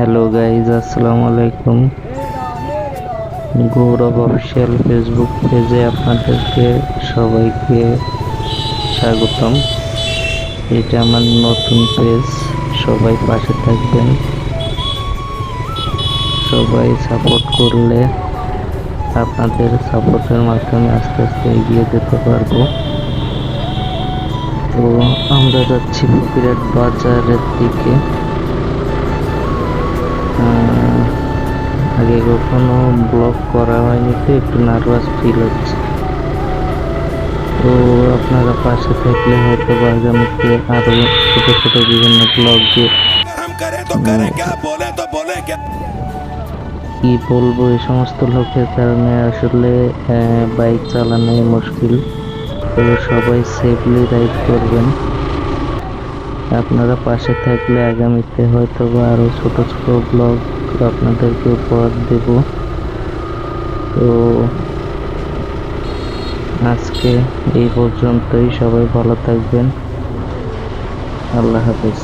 Hello guys আসসালামু আলাইকুম গৌরব official Facebook পেজে আপনাদেরকে সবাইকে স্বাগতম। এটা আমার নতুন পেজ সবাই পাশে থাকবেন। সবাই সাপোর্ট করলে আপনাদের সাপোর্টের মাধ্যমে আস্তে আস্তে এগিয়ে যেতে পারব। তো আমরা যাচ্ছি ফকিরাট বাজারের দিকে। আগে কখনো ব্লগ করা হয়নি তো একটু নার্ভাস ফিল হচ্ছে। তো আপনারা পাশে থাকলে হয়তো বা আগামীতে আরও ছোটো ছোটো বিভিন্ন ব্লগে কি বলব এই সমস্ত লোকের কারণে আসলে হ্যাঁ, বাইক চালানোই মুশকিল। তো সবাই সেফলি রাইড করবেন। আপনারা পাশে থাকলে আগামীতে হয়তো বা আরও ছোটো ছোটো ব্লগ আপনাদেরকে উপহার দেব। তো আজকে এই পর্যন্তই। সবাই ভালো থাকবেন। আল্লাহ হাফেজ।